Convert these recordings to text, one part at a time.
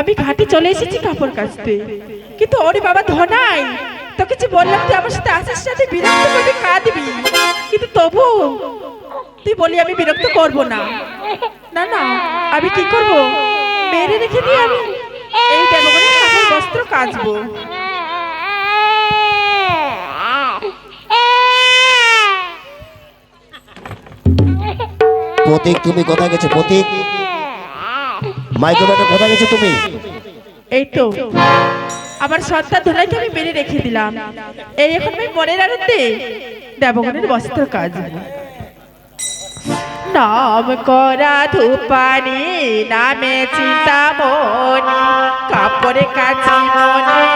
আমি ঘাটে চলে এসেছি কাপড় কাচতে। কিন্তু ওরে বাবা, ধনাই, তোকে যে বললাম তুই আমার সাথে আসিস সাথে বিরক্ত করবি, কাঁদবি। কিন্তু তবু তুই বলি, আমি বিরক্ত করব না। না না, আমি কি করব? মেরে রেখে দিয়ে আমি এই দেবগণের কাপড় বস্ত্র কাচবো। প্রতীক, তুমি কোথায় গেছো? প্রতীক? মাইক্রো ব্যাটা, কোথায় গেছো তুমি? এই তো। আমার সত্তা ধনাইকে আমি মেরে রেখে দিলাম। এই এখন আমি মনের আনন্দে দেবগণের বস্ত্র কাজ। নাম করা ধূপানি, নামে চিন্তা মনি কাপড়ে কাছি মনের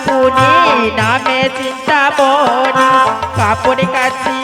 করা ধুপুনি নামে চিন্তা মনি কাপুনি কাছি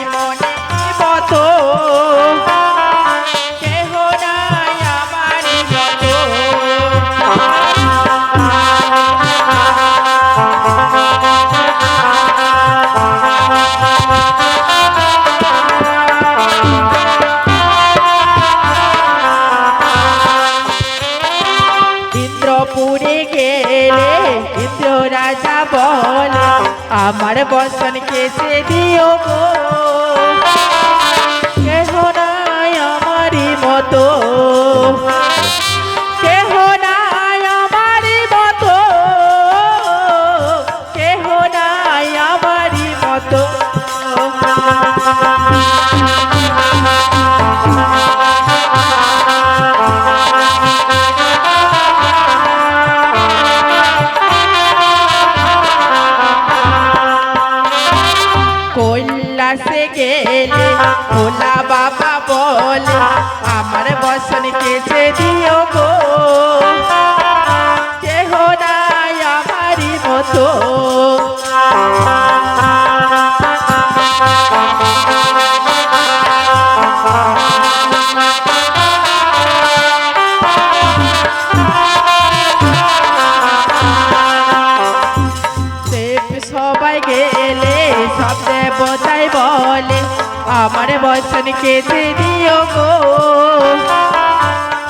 আমার বচন কেটে দিও গো।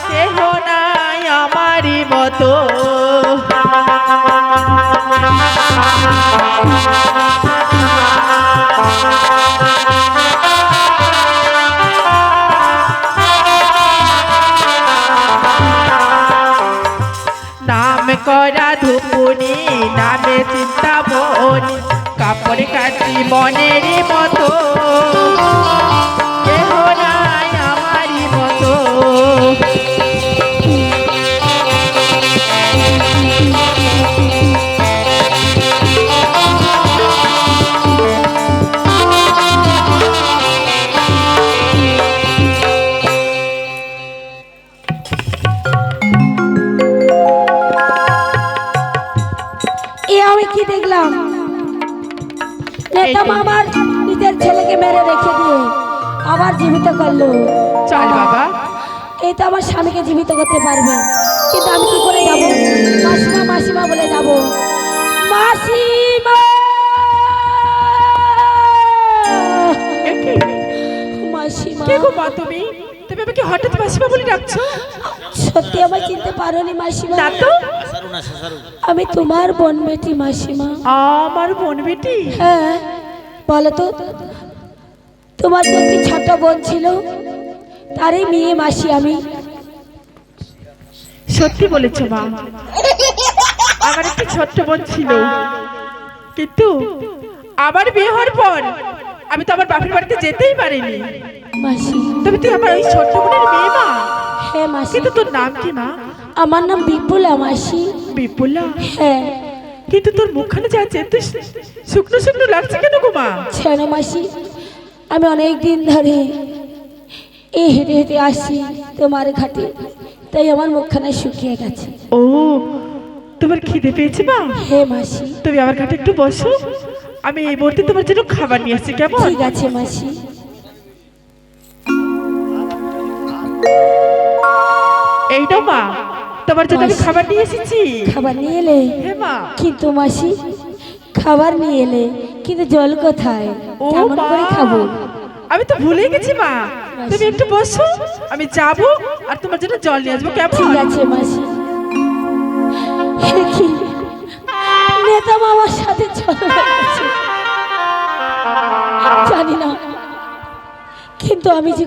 কেহ নাই আমারই মতো। নাম করা ধুপুনি, নামে চিন্তা বনি কাপড় কাটি মনের মতো। আমি কি দেখলাম নেতা আমার নিজের ছেলেকে মেরে রেখে দিয়ে আবার জীবিত করল। চল বাবা। এই তো আমার স্বামীকে জীবিত করতে পারবে। কিন্তু আমি কি করে যাব? মাসিমা মাসিমা বলে যাব। মাসিমা? মাসিমা। কে গো মা তুমি? তুমি আমাকে হঠাৎ মাসিমা বলে ডাকছো? সত্যি আমার চিনতে পারোনি মাসিমা। না তো? আমি তোমার বোন বেটি মাসিমা। আমার বোন বেটি? হ্যাঁ বলো তো তোমার যে একটি ছোট বোন ছিল? তারই মেয়ে মাসি আমি। সত্যি বলেছ মা। আমার একটি ছোট্ট বোন ছিল। কিন্তু আমার বিয়ে হওয়ার পর আমি তো আমার বাপের বাড়িতে যেতেই পারিনি। মাসি। তবে তুই আমার ওই ছোট্ট বোনের মেয়ে মা। হ্যাঁ মাসি। কিন্তু তোর নাম কি মা? আমার নাম বিপুলা মাসি। বিপুলা? হ্যাঁ। কিন্তু তোর মুখখানে যাচ্ছে তুই শুকনো শুকনো লাগছে কেন গো মা? ছেড়ে মাসি। আমি অনেক দিন ধরে এই হেঁটে হেঁটে আসি তোমার ঘাটে। তাই আমার মুখখানে শুকিয়ে গেছে। ও তোমার খিদে পেয়েছে মা? হে মাসি। তুমি আমার ঘাটে একটু বসো। আমি এই মুহূর্তে তোমার জন্য খাবার নিয়ে আসছি কেমন? ঠিক আছে মাসি। এইটা মা। তোমার জন্য আমি খাবার নিয়ে এসেছি। খাবার নিয়ে এলে? মা। কিন্তু মাসি খাবার নিয়ে এলে কিন্তু জল কোথায়? কেমন করে খাব? আমি তো ভুলে গেছি মা। তুমি একটু বসো। আমি যাব আর তোমার জন্য জল নিয়ে আসব কেমন? ঠিক আছে মাসি। নেতা মামার সাথে চলে গেছে জানি না। কিন্তু আমি যে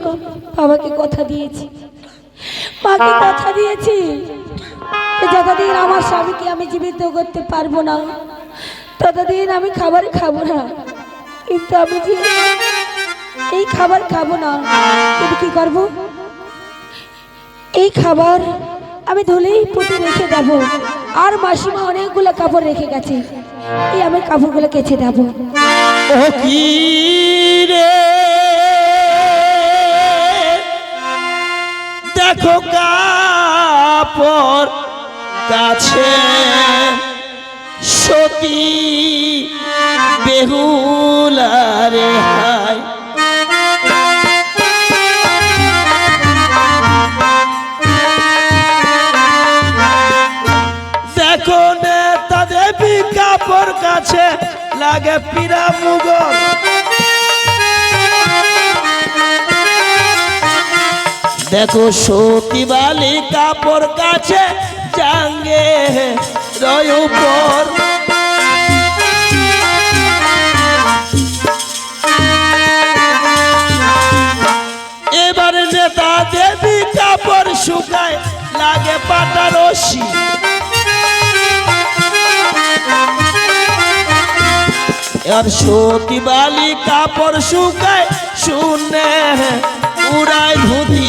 বাবাকে কথা দিয়েছি মাকে কথা দিয়েছি যতদিন আমার স্বামীকে আমি জীবিত করতে পারব না, ততদিন আমি খাবার খাব না। কিন্তু আমি এই খাবার খাব না কিন্তু কি করব? এই খাবার আমি ধুলেই পুঁতে রেখে দেব। আর মাসিমা অনেকগুলো কাপড় রেখে গেছে। এই আমি কাপড়গুলো কেচে দেব। ও কি কাছে সতী বেহুলারে হায়। দেখো কাপড় কাছে লাগে পিরা মুগল। দেখো সতী বালি কাপড় কাছে রয় উপর। এবার নেতা দেবী কাপড় শুকায় লাগে পাটা রশি আর সতী বালি কাপড় শুকায় শুনে উড়ায় ধুতি।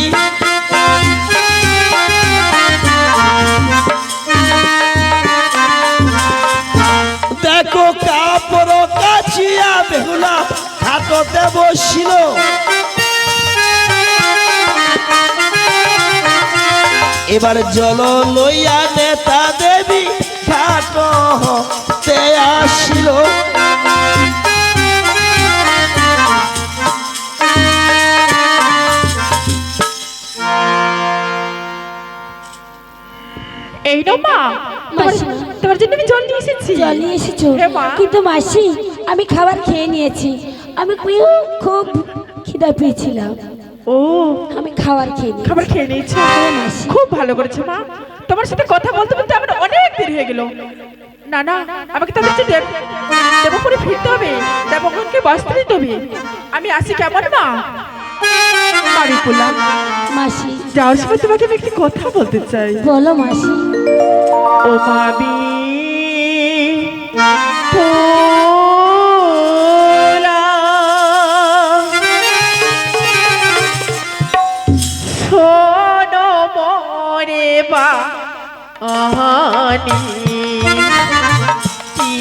দেখো কাপড় কাছিয়া বেহুলা হাততে বসিল এবার জল লইয়া নেতা দেবী ঘাট তে আসিল। এই মা তোমার জন্য আমি জল নিয়ে এসেছি। জল নিয়ে এসেছ? হে মা। কিন্তু মাসি আমি খাবার খেয়ে নিয়েছি। আমি খুব খুব খিদা পেয়েছিলাম। ও। আমি খাবার খেয়ে খাবার খেয়ে নিয়েছো। হ্যাঁ, মাসি। খুব ভালো করেছ মা। তোমার সাথে কথা বলতে বলতে আমার অনেক দেরি হয়ে গেল। না না আমাকে তাদের যে দেব। দেবপুরে ফিরতে হবে। দেবগণকে বস্ত্র দিতে হবে আমি আসি কেমন মা? করলাম মাসি। যাওয়ার সময় তোমাকে আমি একটি কথা বলতে চাই। বলো মাসি। ও মাবি শোনো মরে বা আহানি। কি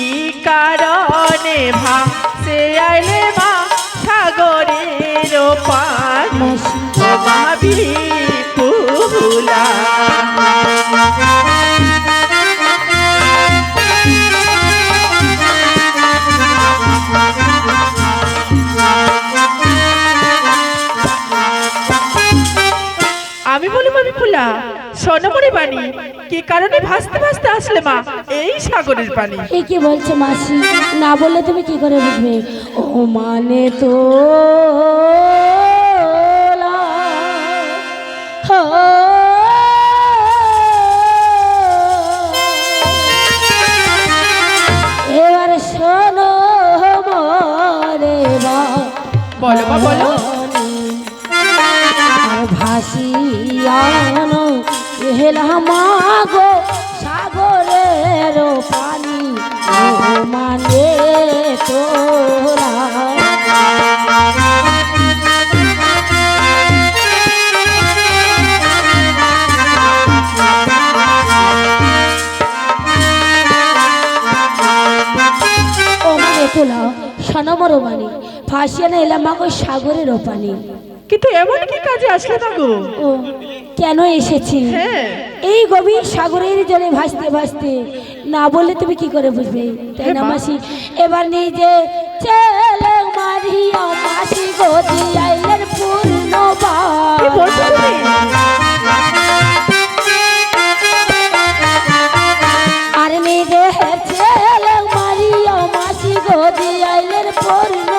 কারণে ভাসে আইলে মা সাগরের পানি আমি বলি মামি ফুলা সোনমরি বাণী, কি কারণে ভাসতে ভাসতে আসলে মা এই সাগরের পানি এ কি বলছে মাসি? না বললে তুমি কি করে বুঝবে? ও মানে তো এলাম গো সাগরের পানি মানে তোরা ও মানে তোলা সনমর মানে ফাঁসিয়ানো এলাম গো সাগরের পানি। কিন্তু এমন কি কাজে আসলে না গো? ও কেন এসেছি? হ্যাঁ। এই গভীর সাগরের জলে ভাসতে ভাসতে না বললে তুমি কি করে বুঝবে? তাই না মাসি? এবার নিজে ছেলে মারিয়া মাসি গদি আইলের পূর্ণ আর নিজে ছেলে মারিয়া মাসি গদি আইলের পূর্ণ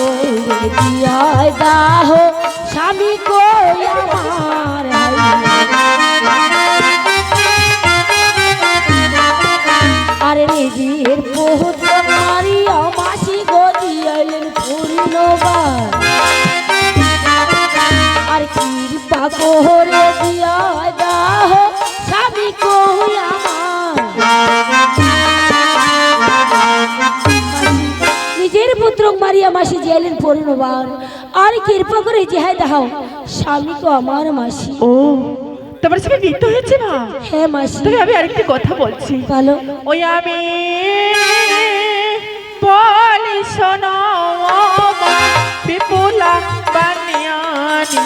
করে দাহ। মারিয়া মাসি জেলেন পরিণবার আর কৃপা করে জেহাই দাও স্বামীকে আমার মাসি। ও তোমার সঙ্গে নৃত্য হয়েছে না? হ্যাঁ মাসি। তবে আমি আরেকটি কথা বলছি। ভালো ওই আমি বলি শোনো বিপুলা বানিয়ানি।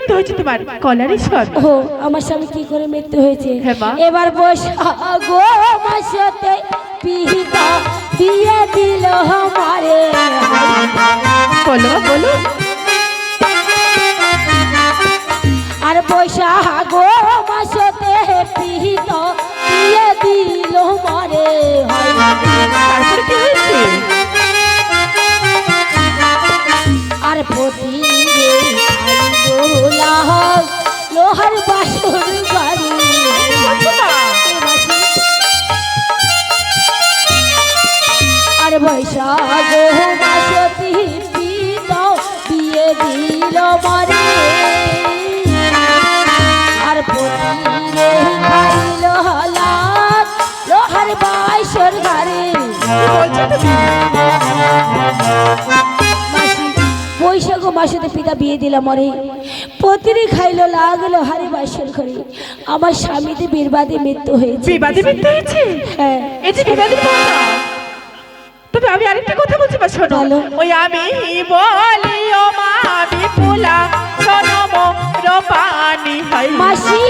মৃত্যু হয়েছে তোমার কলারি সর ও আমার স্বামী কি করে মৃত্যু হয়েছে? হ্যাঁ, এবার বস গো মাসতে পিহিতা দিয়ে দিল আমারে। বলো বলো। আর বৈশা গো মাসতে পিহিত দিয়ে দিল মারে তারপরে কি হয়েছে? আর পতি রে লোহার বাসর বাড়ি? আর বৈশাখ মাসতি পিত দিয়ে দিল মরে। আর লোহার বাসর ঘরে মাসি, বৈশাখ পিতা বিয়ে দিলাম মরে। পতিরে খাইলো লাগল হারে বাসর ঘরে আমার স্বামীতে বীরবাদে মৃত্যু হয়েছে। বিবাদে মৃত্যু হয়েছে? হ্যাঁ। এই যে বিবাদী তবে আমি আরেকটা কথা বলছি বা শোনো। বলো। ওই আমি বলি ও মা বিপুলা শোনো মো রপানি হাই। মাসি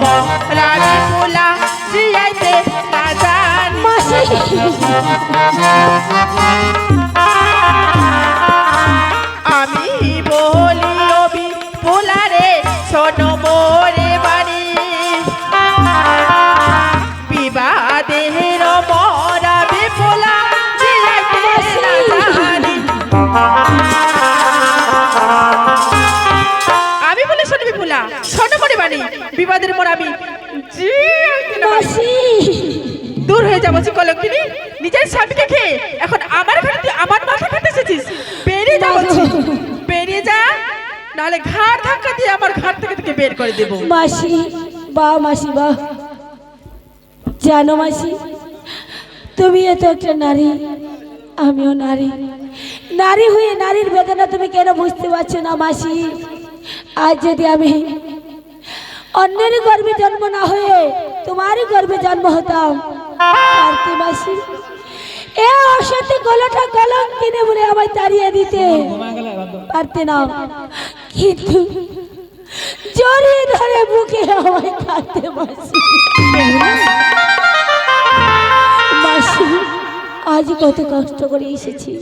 মরা বিপুলা জিয়াইতে না জানি আমি বলি অবি পোলারে শোনো মোরে বাড়ি। দিয়ে আমার ঘাট থেকে তোকে বের করে দেবো। মাসি বা মাসি বা। জানো মাসি তুমি এত একটা নারী আমিও নারী। নারী হয়ে নারীর বেদনা তুমি কেন বুঝতে পারছ না মাসি? আজ যদি আমি অন্যের গর্ভে জন্ম না হয়ে তোমারই গর্ভে জন্ম হতাম পারতে মাসি? এ অসতে গলাটা কলম কিনে বলে আমায় তাড়িয়ে দিতে। পারতে না। কিন্তু জড়িয়ে ধরে বুকে আমায় কাঁদতে মাসি। মাসি আজ কত কষ্ট করে এসেছি।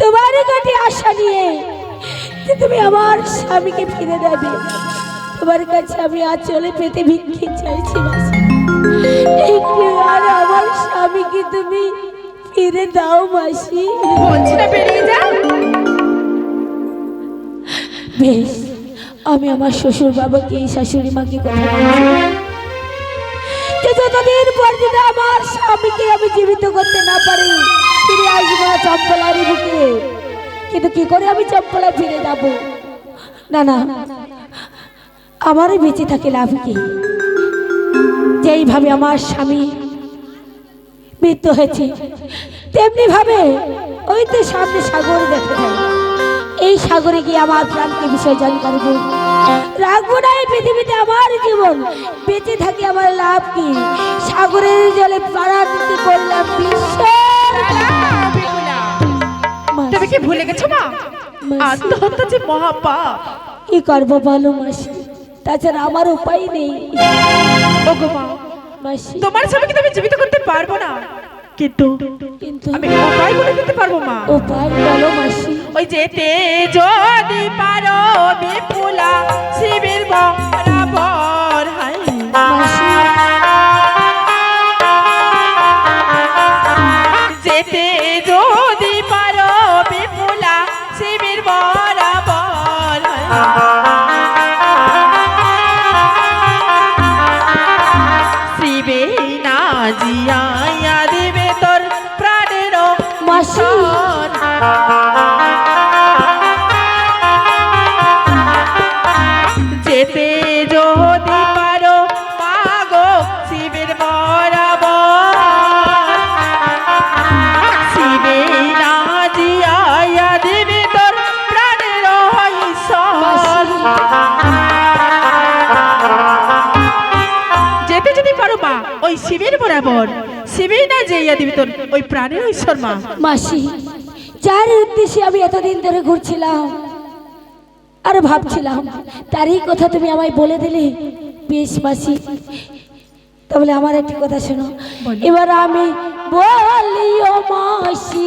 তোমার কাছে আশা নিয়ে যে তুমি আমার স্বামীকে ফিরে দেবে। তোমার কাছে আমি আজ চলে পেতে ভিক্ষে চাইছি মাসি। আর আমার স্বামীকে তুমি ফিরে দাও মাসি। বলছি না বেরিয়ে যা। বেশ। আমি আমার শ্বশুর বাবাকে এই শাশুড়ি মাকে কথা যতদিন পর্যন্ত আমার স্বামীকে আমি জীবিত করতে না পারি ফিরে আসব না চম্পলারি বুকে। কিন্তু কি করে আমি চম্পলা ফিরে যাব? না না, আমারই বেঁচে থাকে লাভ কি? যেইভাবে আমার স্বামী মৃত্যু হয়েছে তেমনি ভাবে ওই তো সামনে সাগর দেখে যায়। এই সাগরে গিয়ে আমার প্রাণকে বিসর্জন করব রাখব না এই পৃথিবীতে আমার জীবন। বেঁচে থাকি আমার লাভ কি? সাগরের জলে প্রাণান্তি করলাম বিশ্ব তুমি কি ভুলে গেছো মা? আত্মহত্যা যে মহাপাপ। কি করব বলো মাসি? তাছাড়া আমার উপায় নেই। ওগো মা তোমার স্বামীকে তো আমি জীবিত করতে পারব না। কিন্তু কিন্তু আমি উপায় বলে দিতে পারব মা? উপায় বলো ওই যেতে যদি পারো বিপুলা শিবির বরাবর শিবের বরাবর। শিবির না যাইয়া দিবি তোর ওই প্রাণের ঈশ্বর মা। মাসি যার উদ্দেশ্যে আমি এতদিন ধরে ঘুরছিলাম আর ভাবছিলাম তারই কথা তুমি আমায় বলে দিলে বেশ মাসি তাহলে আমার একটি কথা শোনো। এবার আমি বলি ও মাসি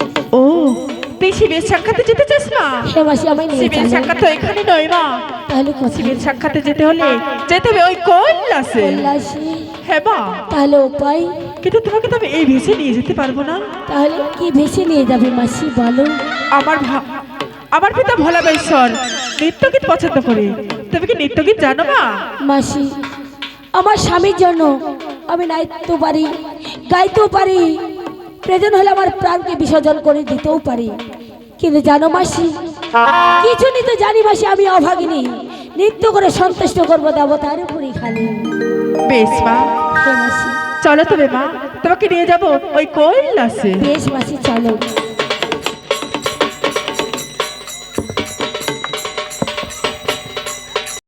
ও তুই শিবের সাক্ষাতে যেতে চাস না? হে মাসি আমায় নিয়ে শিবের সাক্ষাৎ তো এখানে নয় মা তাহলে শিবের সাক্ষাতে যেতে হলে যেতে হবে ওই কৈলাসে। হ্যাঁ মা তাহলে উপায়? কিন্তু তোমাকে তো আমি এই ভেসে নিয়ে যেতে পারব না। তাহলে কি ভেসে নিয়ে যাবে মাসি বলো? আমার আমার পিতা ভোলাবেশ্বর নৃত্যগীত পছন্দ করে। তুমি কি নৃত্যগীত জানো মা মাসি আমার স্বামীর জন্য আমি নাইতেও পারি গাইতেও পারি। প্রয়োজন হলে আমার প্রাণকে বিসর্জন করে দিতেও পারি। কিন্তু জানো মাসি কিছু নিতে জানি মাসি আমি অভাগিনী। নৃত্য করে সন্তুষ্ট করব দেবতার উপরে খালি বেশ মা হে মাসি। চলো তবে মা তোমাকে নিয়ে যাব ওই কৈলাসে। বেশ মাসি চলো।